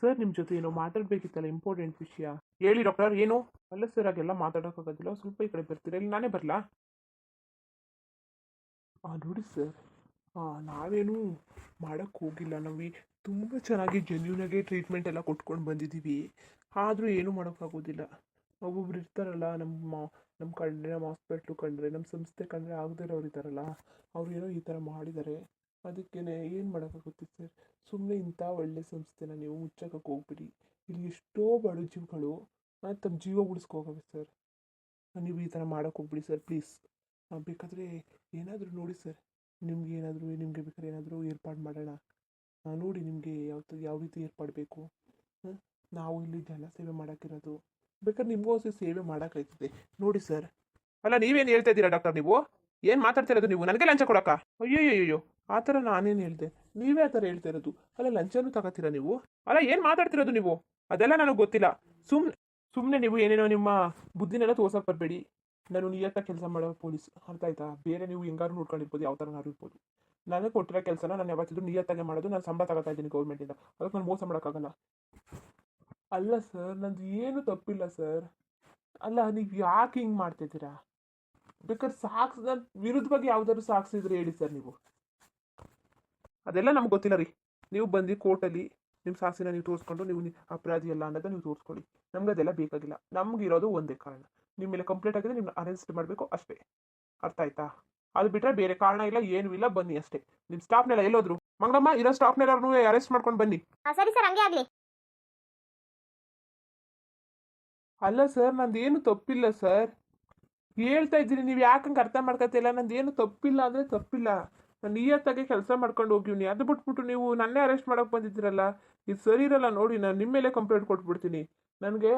Sir ನಿಮ್ಮ ಜೊತೆ ಏನೋ ಮಾತಾಡಬೇಕಿತ್ತಲ್ಲ ಇಂಪಾರ್ಟೆಂಟ್ ವಿಷಯ. ಹೇಳಿ ಡಾಕ್ಟರ್ ಏನು? ಅಲ್ಲ ಸರ್ ಹಾಗೆಲ್ಲ ಮಾತಾಡೋಕ್ಕಾಗೋದಿಲ್ಲ, ಸ್ವಲ್ಪ ಈ ಕಡೆ ಬರ್ತೀರಾ? ಇಲ್ಲಿ ನಾನೇ ಬರಲಾ? ಹಾಂ ನೋಡಿ ಸರ್ ಹಾಂ ನಾವೇನು ಮಾಡೋಕ್ಕೆ ಹೋಗಿಲ್ಲ. ನಾವು ತುಂಬ ಚೆನ್ನಾಗಿ ಜೆನ್ಯೂನಾಗೆ ಟ್ರೀಟ್ಮೆಂಟ್ ಎಲ್ಲ ಕೊಟ್ಕೊಂಡು ಬಂದಿದ್ದೀವಿ. ಆದರೂ ಏನೂ ಮಾಡೋಕ್ಕಾಗೋದಿಲ್ಲ. ಒಬ್ಬೊಬ್ರು ಇರ್ತಾರಲ್ಲ ನಮ್ಮ ನಮ್ಮ ಕಂಡ್ರೆ ನಮ್ಮ ಹಾಸ್ಪಿಟ್ಲು ಕಂಡ್ರೆ ನಮ್ಮ ಸಂಸ್ಥೆ ಕಂಡ್ರೆ ಆಗದೇ ಇರೋರು ಇದ್ದಾರಲ್ಲ, ಅವ್ರು ಏನೋ ಈ ಥರ ಮಾಡಿದ್ದಾರೆ. ಅದಕ್ಕೇ ಏನು ಮಾಡೋಕ್ಕಾಗುತ್ತೆ ಸರ್? ಸುಮ್ಮನೆ ಇಂಥ ಒಳ್ಳೆ ಸಂಸ್ಥೆನ ನೀವು ಮುಚ್ಚೋಕ್ಕೆ ಹೋಗ್ಬಿಡಿ. ಇಲ್ಲಿ ಎಷ್ಟೋ ಬಡ ಜೀವಗಳು ತಮ್ಮ ಜೀವ ಉಳಿಸ್ಕೋಗವೆ ಸರ್. ನೀವು ಈ ಥರ ಮಾಡೋಕ್ಕೆ ಹೋಗ್ಬಿಡಿ ಸರ್, ಪ್ಲೀಸ್. ಬೇಕಾದರೆ ಏನಾದರೂ ನೋಡಿ ಸರ್. ನಿಮ್ಗೆ ಏನಾದರೂ, ನಿಮಗೆ ಬೇಕಾದ್ರೆ ಏನಾದರೂ ಏರ್ಪಾಡು ಮಾಡೋಣ. ನೋಡಿ ನಿಮಗೆ ಯಾವ ಯಾವ ರೀತಿ ಏರ್ಪಾಡು ಬೇಕು? ನಾವು ಇಲ್ಲಿ ಜನ ಸೇವೆ ಮಾಡೋಕ್ಕಿರೋದು ಬೇಕಾದ್ರೆ ನಿಮಗೋಸ್ಕರ ಸೇವೆ ಮಾಡೋಕ್ಕಾಯ್ತದೆ ನೋಡಿ ಸರ್. ಅಲ್ಲ, ನೀವೇನು ಹೇಳ್ತಾ ಇದ್ದೀರಾ ಡಾಕ್ಟರ್ ನೀವು? ಏನು ಮಾತಾಡ್ತಿರೋದು ನೀವು? ನನಗೆ ಲಂಚ ಕೊಡಕ್ಕ ಅಯ್ಯೋ ಆ ಥರ ನಾನೇನು ಹೇಳ್ದೆ? ನೀವೇ ಆ ಥರ ಹೇಳ್ತಾ ಇರೋದು. ಅಲ್ಲ, ಲಂಚನೂ ತಗೋತೀರಾ ನೀವು? ಅಲ್ಲ, ಏನು ಮಾತಾಡ್ತಿರೋದು ನೀವು? ಅದೆಲ್ಲ ನನಗೆ ಗೊತ್ತಿಲ್ಲ. ಸುಮ್ಮನೆ ಸುಮ್ಮನೆ ನೀವು ಏನೇನೋ ನಿಮ್ಮ ಬುದ್ಧಿನೆಲ್ಲ ತೋರ್ಸಕ್ಕೆ ಬರಬೇಡಿ. ನಾನು ನಿಯತ್ತಾಗಿ ಕೆಲಸ ಮಾಡೋ ಪೊಲೀಸ್. ಅರ್ಥ ಆಯ್ತಾ? ಬೇರೆ ನೀವು ಹೆಂಗಾರು ನೋಡ್ಕೊಂಡಿರ್ಬೋದು, ಯಾವ ಥರನಾರು ಇರ್ಬೋದು. ನನಗೆ ಕೊಟ್ಟಿರೋ ಕೆಲಸನ ನಾನು ಯಾವತ್ತಿದ್ರು ನಿಯತ್ತಾಗೆ ಮಾಡೋದು, ನಾನು ಸಂಬಳ ತಗೋತಾ ಇದ್ದೀನಿ ಗೌರ್ಮೆಂಟಿಂದ. ಅದಕ್ಕೆ ನಾನು ಮೋಸ ಮಾಡೋಕ್ಕಾಗಲ್ಲ. ಅಲ್ಲ ಸರ್, ನಂದು ಏನು ತಪ್ಪಿಲ್ಲ ಸರ್. ಅಲ್ಲ, ನೀವು ಯಾಕೆ ಹಿಂಗೆ ಮಾಡ್ತಿದ್ದೀರಾ? ಬೇಕಾದ್ರೆ ಸಾಕ್ಸ್ ನನ್ನ ವಿರುದ್ಧವಾಗಿ ಯಾವ್ದಾದ್ರು ಸಾಕ್ಸಿದ್ರೆ ಹೇಳಿ ಸರ್ ನೀವು. ಅದೆಲ್ಲ ನಮ್ಗೆ ಗೊತ್ತಿಲ್ಲ ರೀ. ನೀವು ಬಂದು ಕೋರ್ಟಲ್ಲಿ ನಿಮ್ಮ ಸಾಕ್ಷಿನ ನೀವು ತೋರಿಸ್ಕೊಂಡು ನೀವು ಅಪರಾಧಿ ಅಲ್ಲ ಅನ್ನೋದನ್ನ ನೀವು ತೋರಿಸ್ಕೊಳ್ಳಿ. ನಮ್ಗೆ ಅದೆಲ್ಲ ಬೇಕಾಗಿಲ್ಲ. ನಮ್ಗಿರೋದು ಒಂದೇ ಕಾರಣ. ನಿಮ್ಮ ಮೇಲೆ ಕಂಪ್ಲೇಂಟ್ ಆಗಿದೆ ನಿಮ್ಮನ್ನ ಅರೆಸ್ಟ್ ಮಾಡಬೇಕು ಅಷ್ಟೇ. ಅರ್ಥ ಆಯ್ತಾ? ಅದು ಬಿಟ್ಟರೆ ಬೇರೆ ಕಾರಣ ಇಲ್ಲ ಏನೂ ಇಲ್ಲ ಬನ್ನಿ ಅಷ್ಟೇ. ನಿಮ್ಮ ಸ್ಟಾಫ್ನೆಲ್ಲ ಎಲ್ಲೋದ್ರು? ಮಂಗಳಮ್ಮ ಇರೋ ಸ್ಟಾಫ್ನೆಲ್ಲರೂ ಅರೆಸ್ಟ್ ಮಾಡ್ಕೊಂಡು ಬನ್ನಿ. ಸರಿ ಸರ್ ಹಂಗೆ ಆಗಲಿ. ಅಲ್ಲ ಸರ್ ನಂದೇನು ತಪ್ಪಿಲ್ಲ ಸರ್. ಹೇಳ್ತಾ ಇದ್ದೀನಿ, ನೀವು ಯಾಕಂಗೆ ಅರ್ಥ ಮಾಡ್ಕೊತಿಲ್ಲ ನಂದೇನು ತಪ್ಪಿಲ್ಲ ಅಂದರೆ ತಪ್ಪಿಲ್ಲ. ನಾನು ನಿಯತ್ತಾಗಿ ಕೆಲಸ ಮಾಡ್ಕೊಂಡು ಹೋಗಿವ್ನಿ ಅದು ಬಿಟ್ಬಿಟ್ಟು ನೀವು ನನ್ನೇ ಅರೆಸ್ಟ್ ಮಾಡೋಕೆ ಬಂದಿದ್ದೀರಲ್ಲ? ಇದು ಸರಿ ಇರಲ್ಲ ನೋಡಿ, ನಾನು ನಿಮ್ಮ ಮೇಲೆ ಕಂಪ್ಲೇಂಟ್ ಕೊಟ್ಬಿಡ್ತೀನಿ. ನನಗೆ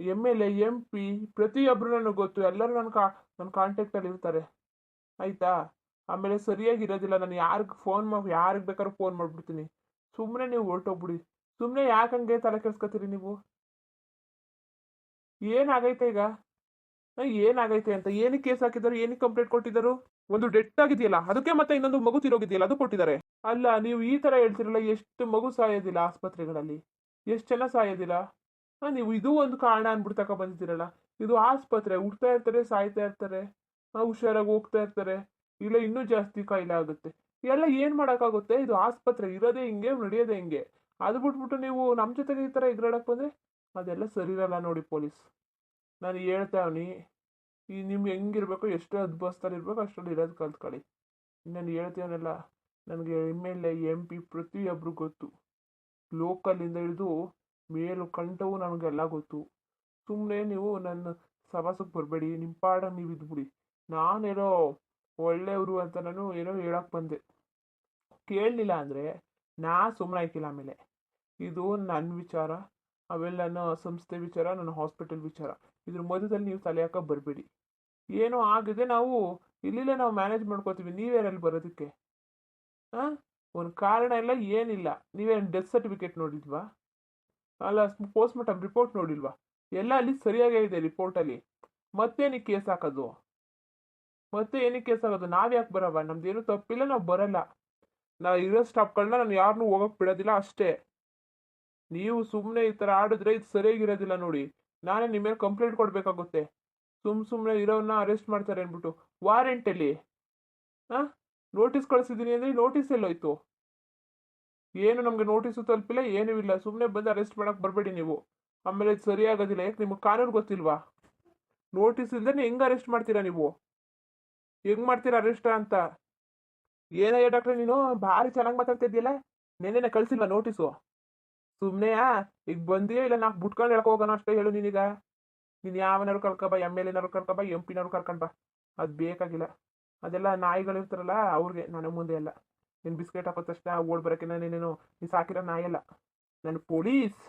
M L A M P ಪ್ರತಿಯೊಬ್ಬರು ನನಗೆ ಗೊತ್ತು. ಎಲ್ಲರೂ ನನ್ನ ಕಾ ನನ್ನ ಕಾಂಟ್ಯಾಕ್ಟಲ್ಲಿ ಇರ್ತಾರೆ. ಆಯಿತಾ? ಆಮೇಲೆ ಸರಿಯಾಗಿ ಇರೋದಿಲ್ಲ. ನಾನು ಯಾರಿಗೆ ಫೋನ್ ಮಾಡಿ ಯಾರಿಗೆ ಬೇಕಾದ್ರೂ ಫೋನ್ ಮಾಡಿಬಿಡ್ತೀನಿ. ಸುಮ್ಮನೆ ನೀವು ಹೊರಟೋಗ್ಬಿಡಿ. ಸುಮ್ಮನೆ ಯಾಕಂಗೆ ತಲೆ ಕೆಡ್ಸ್ಕೊತೀರಿ ನೀವು? ಏನಾಗೈತೆ ಈಗ? ಏನಾಗೈತೆ ಅಂತ? ಏನಕ್ಕೆ ಕೇಸ್ ಹಾಕಿದ್ದಾರೆ? ಏನಕ್ಕೆ ಕಂಪ್ಲೇಂಟ್ ಕೊಟ್ಟಿದ್ದರು? ಒಂದು ಡೆಟ್ ಆಗಿದೆಯಲ್ಲ, ಅದಕ್ಕೆ ಮತ್ತೆ ಇನ್ನೊಂದು ಮಗು ತಿರೋಗಿದೆಯಲ್ಲ, ಅದು ಕೊಟ್ಟಿದ್ದಾರೆ. ಅಲ್ಲ, ನೀವು ಈ ತರ ಹೇಳ್ತಿರಲ್ಲ, ಎಷ್ಟು ಮಗು ಸಾಯೋದಿಲ್ಲ ಆಸ್ಪತ್ರೆಗಳಲ್ಲಿ? ಎಷ್ಟು ಜನ ಸಾಯೋದಿಲ್ಲ? ಹಾಂ ನೀವು ಇದು ಒಂದು ಕಾರಣ ತಕ ಬಂದಿದ್ದೀರಲ್ಲ ಇದು ಆಸ್ಪತ್ರೆ, ಹುಡ್ತಾ ಇರ್ತಾರೆ, ಸಾಯ್ತಾ ಇರ್ತಾರೆ ಹುಷಾರಾಗಿ ಹೋಗ್ತಾ ಇರ್ತಾರೆ. ಇಲ್ಲ, ಇನ್ನೂ ಜಾಸ್ತಿ ಕಾಯಿಲೆ ಆಗುತ್ತೆ. ಎಲ್ಲ ಏನ್ ಮಾಡೋಕ್ಕಾಗುತ್ತೆ? ಇದು ಆಸ್ಪತ್ರೆ, ಇರೋದೇ ಹಿಂಗೆ, ನಡೆಯೋದೇ ಹಿಂಗೆ. ಅದು ಬಿಟ್ಬಿಟ್ಟು ನೀವು ನಮ್ಮ ಜೊತೆಗೆ ಈ ಥರ ಎಗ್ರಾಡಕ್ಕೆ ಬಂದ್ರೆ ಅದೆಲ್ಲ ಸರಿ ಇರಲ್ಲ ನೋಡಿ ಪೊಲೀಸ್. ನಾನು ಹೇಳ್ತಾವ್ನಿ ಈ ನಿಮ್ಗೆ ಹೆಂಗಿರ್ಬೇಕು, ಎಷ್ಟು ಅದ್ಭುತದಲ್ಲಿ ಇರಬೇಕು ಅಷ್ಟರಲ್ಲಿ ಇರೋದು ಕಲ್ತ್ಕೊಳ್ಳಿ. ನಾನು ಹೇಳ್ತೀವನಲ್ಲ ನನಗೆ M L A M P ಪ್ರತಿಯೊಬ್ಬರು ಗೊತ್ತು. ಲೋಕಲಿಂದ ಹಿಡಿದು ಮೇಲು ಕಂಠವು ನನಗೆಲ್ಲ ಗೊತ್ತು. ಸುಮ್ಮನೆ ನೀವು ನನ್ನ ಸಭಾಸಕ್ಕೆ ಬರಬೇಡಿ, ನಿಮ್ಮ ಪಾಡ ನೀವು ಇದ್ಬಿಡಿ. ನಾನೇನೋ ಒಳ್ಳೆಯವರು ಅಂತ ನಾನು ಏನೋ ಹೇಳಕ್ಕೆ ಬಂದೆ. ಕೇಳಲಿಲ್ಲ ಅಂದರೆ ನಾ ಸುಮ್ಮನೆ ಆಯ್ತಿಲ್ಲ ಆಮೇಲೆ. ಇದು ನನ್ನ ವಿಚಾರ ಆಮೇಲೆ ನನ್ನ ಸಂಸ್ಥೆ ವಿಚಾರ, ನನ್ನ ಹಾಸ್ಪಿಟಲ್ ವಿಚಾರ. ಇದ್ರ ಮಧ್ಯದಲ್ಲಿ ನೀವು ತಲೆ ಹಾಕ ಬರಬೇಡಿ. ಏನೋ ಆಗಿದೆ, ನಾವು ಇಲ್ಲಿಲ್ಲೇ ನಾವು ಮ್ಯಾನೇಜ್ ಮಾಡ್ಕೋತೀವಿ ನೀವೇರಲ್ಲಿ ಬರೋದಕ್ಕೆ? ಹಾಂ ಒಂದು ಕಾರಣ ಇಲ್ಲ ಏನಿಲ್ಲ. ನೀವೇನು ಡೆತ್ ಸರ್ಟಿಫಿಕೇಟ್ ನೋಡಿಲ್ವಾ? ಅಲ್ಲ ಪೋಸ್ಟ್ ಮಾರ್ಟಮ್ ರಿಪೋರ್ಟ್ ನೋಡಿಲ್ವಾ? ಎಲ್ಲ ಅಲ್ಲಿ ಸರಿಯಾಗೇ ಇದೆ ರಿಪೋರ್ಟಲ್ಲಿ ಮತ್ತೇನಕ್ಕೆ ಕೇಸ್ ಹಾಕೋದು? ಮತ್ತೆ ಏನಕ್ಕೆ ಕೇಸ್ ಆಗೋದು ನಾವು ಯಾಕೆ ಬರವ? ನಮ್ದೇನು ತಪ್ಪಿಲ್ಲ, ನಾವು ಬರಲ್ಲ. ನಾವು ಇರೋ ಸ್ಟಾಪ್ಗಳನ್ನ ನಾನು ಯಾರನ್ನೂ ಹೋಗೋಕೆ ಬಿಡೋದಿಲ್ಲ ಅಷ್ಟೇ. ನೀವು ಸುಮ್ಮನೆ ಈ ಥರ ಆಡಿದ್ರೆ ಇದು ಸರಿಯಾಗಿರೋದಿಲ್ಲ ನೋಡಿ. ನಾನೇ ನಿಮ್ಮ ಮೇಲೆ ಕಂಪ್ಲೇಂಟ್ ಕೊಡಬೇಕಾಗುತ್ತೆ. ಸುಮ್ ಸುಮ್ಮನೆ ಇರೋನ್ನ ಅರೆಸ್ಟ್ ಮಾಡ್ತಾರೆ ಅಂದ್ಬಿಟ್ಟು. ವಾರೆಂಟಲ್ಲಿ ಹಾಂ? ನೋಟಿಸ್ ಕಳಿಸಿದ್ದೀನಿ ಅಂದರೆ ನೋಟಿಸ್ ಎಲ್ಲೋಯ್ತು. ಏನು ನಮಗೆ ನೋಟಿಸು ತಲುಪಿಲ್ಲ, ಏನೂ ಇಲ್ಲ. ಸುಮ್ಮನೆ ಬಂದು ಅರೆಸ್ಟ್ ಮಾಡೋಕೆ ಬರಬೇಡಿ ನೀವು. ಆಮೇಲೆ ಸರಿಯಾಗೋದಿಲ್ಲ. ಯಾಕೆ ನಿಮಗೆ ಕಾನೂನು ಗೊತ್ತಿಲ್ವಾ? ನೋಟಿಸ್ ಇಲ್ದೇ ಹೆಂಗೆ ಅರೆಸ್ಟ್ ಮಾಡ್ತೀರಾ ನೀವು? ಹೆಂಗೆ ಮಾಡ್ತೀರಾ ಅರೆಸ್ಟ್ ಅಂತ? ಏನಯ್ಯ ಡಾಕ್ಟ್ರೆ ನೀನು? ಭಾರಿ ಚೆನ್ನಾಗಿ ಮಾತಾಡ್ತಿದ್ದೀಯಲ್ಲ? ನೆನ್ನೆನೆ ಕಳಿಸಿಲ್ವಾ ನೋಟಿಸು ಸುಮ್ಮನೆ ಈಗ ಬಂದಿಯೋ ಇಲ್ಲ, ನಾ ಬಿಟ್ಕೊಂಡು ಹೇಳಕ್ ಹೋಗೋಣ ಅಷ್ಟೇ ಹೇಳು ನೀನೀಗ. ನೀನು ಯಾವನಾರು ಕರ್ಕೊಬ ಎಂ ಎಲ್ ಎನಾರು ಕರ್ಕೊಬ ಎಂ ಪಿನಾರು ಕರ್ಕೊಂಡ್ ಬಾ ಅದು ಬೇಕಾಗಿಲ್ಲ. ಅದೆಲ್ಲ ನಾಯಿಗಳಿರ್ತಾರಲ್ಲ ಅವ್ರಿಗೆ, ನನ್ನ ಮುಂದೆ ಎಲ್ಲ. ನೀನು ಬಿಸ್ಕೆಟ್ ಹಾಕೋ ತಕ್ಷಣ ಓಡ್ ಬರೋಕೆ ನಾನೇನೇನು ನೀನು ಸಾಕಿರೋ ಅಲ್ಲ. ನಾನು ಪೊಲೀಸ್.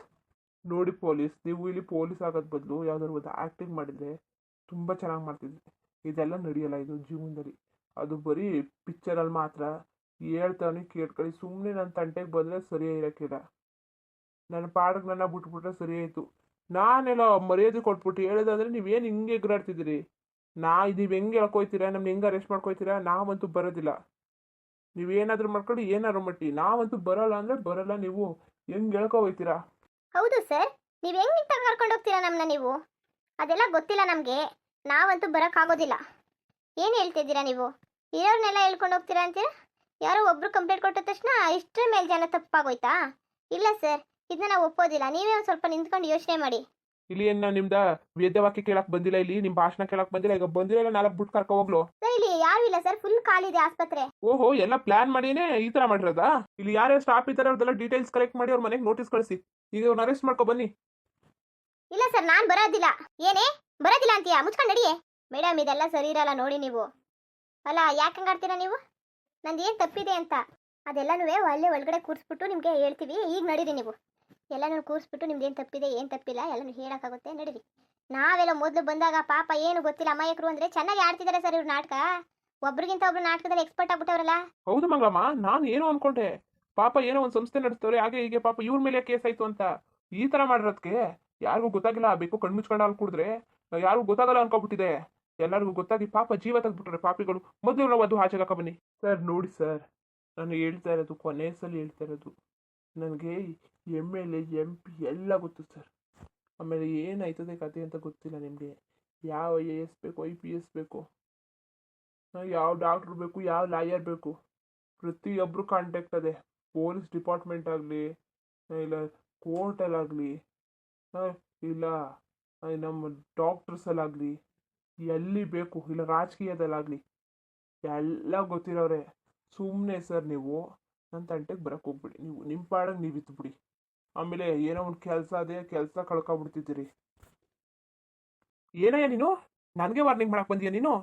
ನೋಡಿ ಪೊಲೀಸ್, ನೀವು ಇಲ್ಲಿ ಪೊಲೀಸ್ ಆಗೋದ್ ಬದಲು ಯಾವ್ದಾದ್ರು ಒಂದು ಆ್ಯಕ್ಟಿಂಗ್ ಮಾಡಿದರೆ ತುಂಬ ಚೆನ್ನಾಗಿ ಮಾಡ್ತಿದ್ವಿ. ಇದೆಲ್ಲ ನಡೆಯಲ್ಲ, ಇದು ಜೀವನದಲ್ಲಿ. ಅದು ಬರೀ ಪಿಕ್ಚರಲ್ಲಿ ಮಾತ್ರ. ಹೇಳ್ತಾನೆ, ಕೇಳ್ಕೊಳ್ಳಿ. ಸುಮ್ಮನೆ ನನ್ನ ತಂಟೆಗೆ ಬಂದರೆ ಸರಿಯೇ ಇರೋಕ್ಕಿಲ್ಲ. ನನ್ನ ಪಾಡಕ್ಕೆ ನನ್ನ ಬಿಟ್ಬಿಟ್ರೆ ಸರಿ ಆಯಿತು. ನಾನೆಲ್ಲ ಮರ್ಯಾದೆ ಕೊಟ್ಬಿಟ್ಟು ಹೇಳೋದಂದ್ರೆ ನೀವೇನು ಹಿಂಗೆ ಎಗ್ರಾಡ್ತಿದ್ದೀರಿ? ನಾ ಇದು ಹೆಂಗೆ ಹೇಳ್ಕೊಯ್ತೀರಾ ನಮ್ಗೆ ಹೆಂಗೆ ಅರೆಸ್ಟ್ ಮಾಡ್ಕೊಯ್ತೀರಾ? ನಾವಂತೂ ಬರೋದಿಲ್ಲ. ನೀವೇನಾದರೂ ಮಾಡ್ಕೊಂಡು ಏನಾದ್ರು ಮಟ್ಟಿ ನಾವಂತೂ ಬರಲ್ಲ ಅಂದ್ರೆ ಬರಲ್ಲ ನೀವು. ಹೆಂಗ್ ಹೇಳ್ಕೊ ಹೌದು ಸರ್. ನೀವು ಹೆಂಗೆ ಕರ್ಕೊಂಡು ಹೋಗ್ತೀರಾ ನಮ್ಮನ್ನ ನೀವು? ಅದೆಲ್ಲ ಗೊತ್ತಿಲ್ಲ ನಮಗೆ. ನಾವಂತೂ ಬರೋಕ್ಕಾಗೋದಿಲ್ಲ. ಏನು ಹೇಳ್ತಿದ್ದೀರಾ ನೀವು? ಇರೋರ್ನೆಲ್ಲ ಹೇಳ್ಕೊಂಡು ಹೋಗ್ತೀರಾ ಅಂತೀರಾ? ಯಾರೋ ಒಬ್ರು ಕಂಪ್ಲೇಂಟ್ ಕೊಟ್ಟ ತಕ್ಷಣ ಇಷ್ಟರ ಮೇಲೆ ಜನ ತಪ್ಪಾಗೋಯ್ತಾ? ಇಲ್ಲ ಸರ್. ಇದನ್ನ ನಾವು ಒಪ್ಪೋದಿಲ್ಲ. ನೀವೇ ಒಂದು ಸ್ವಲ್ಪ ನಿಂತ್ಕೊಂಡು ಯೋಚನೆ ಮಾಡಿ. ಇಲ್ಲಿ ಏನ ನಿಮ್ದ ವೇದವಾಕ್ಯ ಕೇಳಕ್ ಬಂದಿಲ್ಲ ಇಲ್ಲಿ? ನಿಮ್ ಭಾಷಣ ಕೇಳಕ್ ಬಂದಿಲ್ಲ? ಈಗ ಬಂದಿರಲ್ಲ ನಾಲ್ಕು ಬುಟ್ ಕರ್ಕೊ ಹೋಗ್ಲು. ಸರ್ ಇಲ್ಲಿ ಯಾರು ಇಲ್ಲ ಸರ್. ಫುಲ್ ಖಾಲಿದೆ ಆಸ್ಪತ್ರೆ. ಓಹೋ ಎಲ್ಲ ಪ್ಲಾನ್ ಮಾಡಿನೇ ಈ ತರ ಮಾಡಿರೋದಾ? ಇಲ್ಲಿ ಯಾರ್ಯಾರು ಸ್ಟಾಪ್ ಇದ್ದಾರೆ ಅವ್ರದೆಲ್ಲ ಡೀಟೇಲ್ಸ್ ಕಲೆಕ್ಟ್ ಮಾಡಿ ಅವ್ರ ಮನೆಗೆ ನೋಟಿಸ್ ಕಳಿಸಿ. ಈಗ ಅವ್ರನ್ನ ಅರೆಸ್ಟ್ ಮಾಡ್ಕೊ ಬನ್ನಿ. ಇಲ್ಲ ಸರ್ ನಾನು ಬರೋದಿಲ್ಲ. ಏನೇ? ಬರೋದಿಲ್ಲ ಅಂತೀಯಾ? ಮುಚ್ಕೊಂಡು ನಡಿಯೇ. ಮೇಡಮ್ ಇದೆಲ್ಲ ಸರಿ ಇರಲ್ಲ ನೋಡಿ ನೀವು. ಅಲ್ಲ ಯಾಕೆ ಹಂಗಾಡ್ತೀರಾ ನೀವು? ನಂದು ಏನು ತಪ್ಪಿದೆ ಅಂತ. ಅದೆಲ್ಲನೂ ಅಲ್ಲೇ ಒಳಗಡೆ ಕೂರಿಸ್ಬಿಟ್ಟು ನಿಮಗೆ ಹೇಳ್ತೀವಿ. ಈಗ ನಡೀರಿ ನೀವು. ಎಲ್ಲನೂ ಕೂರಿಸ್ಬಿಟ್ಟು ನಿಮ್ದು ಏನು ತಪ್ಪಿದೆ ಏನು ತಪ್ಪಿಲ್ಲ ಎಲ್ಲನೂ ಹೇಳೋಕ್ಕಾಗುತ್ತೆ ನಡೀರಿ. ನಾವೆಲ್ಲ ಮೊದಲು ಬಂದಾಗ ಪಾಪ ಏನು ಗೊತ್ತಿಲ್ಲ ಅಮಾಯಕರು ಅಂದ್ರೆ ಚೆನ್ನಾಗಿ ಆಡ್ತಿದ್ದಾರೆ ಸರ್ ಇವ್ರು ನಾಟಕ. ಒಬ್ರಿಗಿಂತ ಒಬ್ರು ನಾಟಕದಲ್ಲಿ ಎಕ್ಸ್ಪರ್ಟ್ ಆಗ್ಬಿಟ್ಟವ್ರಲ್ಲ. ಹೌದು ಮಂಗಳಮ್ಮ ನಾನು ಏನೋ ಅನ್ಕೊಂಡೆ. ಪಾಪ ಏನೋ ಒಂದು ಸಂಸ್ಥೆ ನಡೆಸ್ತವ್ರೆ ಹಾಗೆ ಹೀಗೆ ಪಾಪ ಇವ್ರ ಮೇಲೆ ಕೇಸ್ ಆಯ್ತು ಅಂತ. ಈ ತರ ಮಾಡಿರೋದಕ್ಕೆ ಯಾರಿಗೂ ಗೊತ್ತಾಗಿಲ್ಲ ಬೇಕು ಕಣ್ಮುಚ್ಕೊಂಡು ಅಲ್ಲಿ ಕುಡಿದ್ರೆ. ಯಾರಿಗೂ ಗೊತ್ತಾಗಲ್ಲ ಅನ್ಕೊಬಿಟ್ಟಿದೆ ಎಲ್ಲರಿಗೂ ಗೊತ್ತಾಗಿ ಪಾಪ ಜೀವ ತೆಗೆದ್ಬಿಟ್ರೆ ಪಾಪಿಗಳು. ಮೊದಲು ನಾವು ಅದು ಆಚೆಗೆ ಹಾಕ ಬನ್ನಿ. ಸರ್ ನೋಡಿ ಸರ್. ನಾನು ಹೇಳ್ತಾ ಇರೋದು ಕೊನೆ ಸಲ ಹೇಳ್ತಾ ಇರೋದು. ನನಗೆ M L A M P ಎಲ್ಲ ಗೊತ್ತು ಸರ್ ಆಮೇಲೆ ಏನಾಯ್ತದೆ ಕತೆ ಅಂತ ಗೊತ್ತಿಲ್ಲ ನಿಮಗೆ. ಯಾವ ಐ ಎ ಎಸ್ ಬೇಕು ಐ ಪಿ ಎಸ್ ಬೇಕು ಯಾವ ಡಾಕ್ಟ್ರ್ ಬೇಕು, ಯಾವ ಲಾಯರ್ ಬೇಕು ಪ್ರತಿಯೊಬ್ಬರು ಕಾಂಟ್ಯಾಕ್ಟ್ ಅದೇ. ಪೊಲೀಸ್ ಡಿಪಾರ್ಟ್ಮೆಂಟ್ ಆಗಲಿ ಇಲ್ಲ ಕೋರ್ಟಲ್ಲಾಗಲಿ ಇಲ್ಲ ನಮ್ಮ ಡಾಕ್ಟರ್ಸಲ್ಲಾಗಲಿ ಎಲ್ಲಿ ಬೇಕು, ಇಲ್ಲ ರಾಜಕೀಯದಲ್ಲಾಗಲಿ ಎಲ್ಲ ಗೊತ್ತಿರೋರೆ. ಸುಮ್ಮನೆ ಸರ್ ನೀವು. ನನ್ನ ತಂಟೆಗೆ ಬರಕ್ಕೆ ಹೋಗ್ಬಿಡಿ. ನೀವು ನಿಮ್ಮ ಪಾಡಂಗೆ ನೀವು ಇದ್ಬಿಡಿ ಆಮೇಲೆ ಏನೋ ಒಂದು ಕೆಲಸ ಅದೇ ಕೆಲಸ ಕಳ್ಕೊಬಿಡ್ತಿದ್ದೀರಿ. ಏನಯ್ಯ ನೀನು? ನನಗೆ ವಾರ್ನಿಂಗ್ ಮಾಡಕ್ಕೆ ಬಂದೀಯ ನೀನು?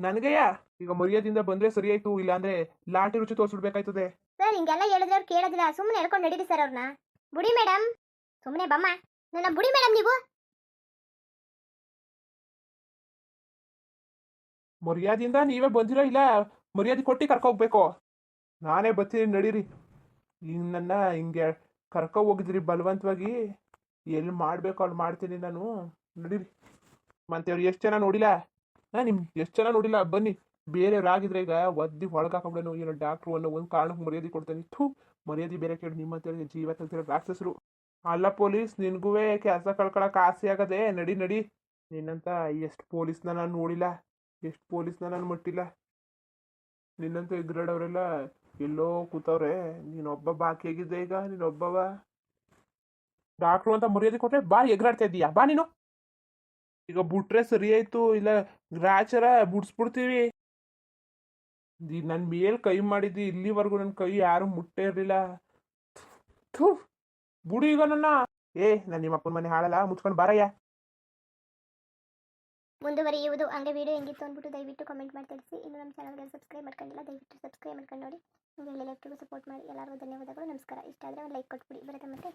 ನನಗೆಯ? ಈಗ ಮರ್ಯಾದಿಂದ ಬಂದ್ರೆ ಸರಿ ಆಯ್ತು ಇಲ್ಲಾಂದ್ರೆ ಲಾಟಿ ರುಚಿ ತೋರಿಸ್ಬಿಡ್ಬೇಕಾಯ್ತದೆ. ಸರ್ ಹಿಂಗೆಲ್ಲ ಹೇಳಿದ್ರೆ ಅವ್ರು ಕೇಳೋದಿಲ್ಲ. ಸುಮ್ಮನೆ ಹೇಳ್ಕೊಂಡು ನಡೀರಿ ಸರ್ ಅವ್ರನ್ನ ಬುಡಿ ಮೇಡಮ್ ಸುಮ್ಮನೆ ಬಮ್ಮ. ನನ್ನ ಬುಡಿ ಮೇಡಮ್ ನೀವು? ಮರ್ಯಾದಿಂದ ನೀವೇ ಬಂದಿರೋ ಇಲ್ಲ ಮರ್ಯಾದೆ ಕೊಟ್ಟು ಕರ್ಕೊ ಹೋಗ್ಬೇಕು ನಾನೇ ಬರ್ತೀನಿ ನಡೀರಿ. ನನ್ನ ಹಿಂಗೆ ಕರ್ಕೊ ಹೋಗಿದ್ರಿ ಬಲವಂತವಾಗಿ. ಎಲ್ಲಿ ಮಾಡಬೇಕು ಅಲ್ಲಿ ಮಾಡ್ತೀನಿ ನಾನು. ನಡೀರಿ. ಮತ್ತೆ ಅವ್ರು ಎಷ್ಟು ಜನ ನೋಡಿಲ್ಲ? ಹಾ, ನಿಮ್ ಎಷ್ಟು ಜನ ನೋಡಿಲ್ಲ? ಬನ್ನಿ. ಬೇರೆಯವ್ರಾಗಿದ್ರೆ ಈಗ ಒದ್ದಿ ಒಳಗೆ ಹಾಕೊಂಡ್ಬಿಡನು ಏನೋ ಡಾಕ್ಟ್ರು ಅನ್ನೋ ಒಂದು ಕಾರಣಕ್ಕೆ ಮರ್ಯಾದೆ ಕೊಡ್ತೇನೆ. ಥೂ, ಮರ್ಯಾದೆ ಬೇರೆ ಕೇಳಿ ನಿಮ್ಮ ಅಂತೇಳಿ ಜೀವ ತೆಗ್ದಿರೋ ರಾಕ್ಷಸರು. ಅಲ್ಲ ಪೊಲೀಸ್ ನಿನ್ಗೂ ಕೆಲಸ ಕಳ್ಕೊಳಕ್ಕೆ ಆಸೆ ಆಗದೆ. ನಡಿ ನಡಿ. ನಿನ್ನಂತ ಎಷ್ಟು ಪೊಲೀಸ್ನ ನಾನು ನೋಡಿಲ್ಲ. ಎಷ್ಟು ಪೊಲೀಸ್ನ ನಾನು ಮುಟ್ಟಿಲ್ಲ. ನಿನ್ನಂತ ಎಗ್ರಾಡವರೆಲ್ಲ ಎಲ್ಲೋ ಕೂತವ್ರೆ, ನೀನೊಬ್ಬ ಬಾಕಿ ಆಗಿದ್ದೆ ಈಗ ನೀನೊಬ್ಬವ ಡಾಕ್ಟ್ರು ಅಂತ ಮರ್ಯಾದೆ ಕೊಟ್ರೆ ಬಾ, ಎಗ್ರಾಡ್ತಾ ಇದೀಯಾ ಬಾ ನೀನು. ಈಗ ಬಿಟ್ರೆ ಸರಿ ಆಯ್ತು, ಇಲ್ಲ ಗ್ರಾಚರ ಬಿಡ್ಸ್ಬಿಡ್ತೀವಿ. ನನ್ನ ಮೇಲ್ ಕೈ ಮಾಡಿದ್ದಿ, ಇಲ್ಲಿವರೆಗೂ ನನ್ನ ಕೈ ಯಾರು ಮುಟ್ಟೇ ಇರಲಿಲ್ಲ. ಥೂ ಬುಡಿ ಈಗ ನನ್ನ. ಏ, ನಾನು ನಿಮ್ಮ ಅಪ್ಪನ ಮನೆ ಹಾಳಲ್ಲ, ಮುಚ್ಕೊಂಡು ಬಾರಯ್ಯ. ಮುಂದುವರಿಯುವುದು ಹಂಗೆ ವೀಡಿಯೋ ಹೆಂಗಿತ್ತು ಅಂದ್ಬಿಟ್ಟು ದಯವಿಟ್ಟು ಕಮೆಂಟ್ ಮಾಡಿ ತಿಳಿಸಿ. ಇನ್ನು ನಮ್ಮ ಚಾನಲ್ಗೆ ಸಬ್ಸ್ಕ್ರೈಬ್ ಮಾಡ್ಕೊಂಡಿಲ್ಲ, ದಯವಿಟ್ಟು ಸಬ್ಸ್ಕ್ರೈಬ್ ಮಾಡ್ಕೊಂಡು ನೋಡಿ. ನಿಮಗೆ ಎಲ್ಲ ಸಪೋರ್ಟ್ ಮಾಡಿ. ಎಲ್ಲರಿಗೂ ಧನ್ಯವಾದಗಳು. ನಮಸ್ಕಾರ. ಇಷ್ಟ ಆದರೆ ಒಂದು ಲೈಕ್ ಕೊಟ್ಬಿಡಿ. ಬರುತ್ತೆ ಮತ್ತೆ.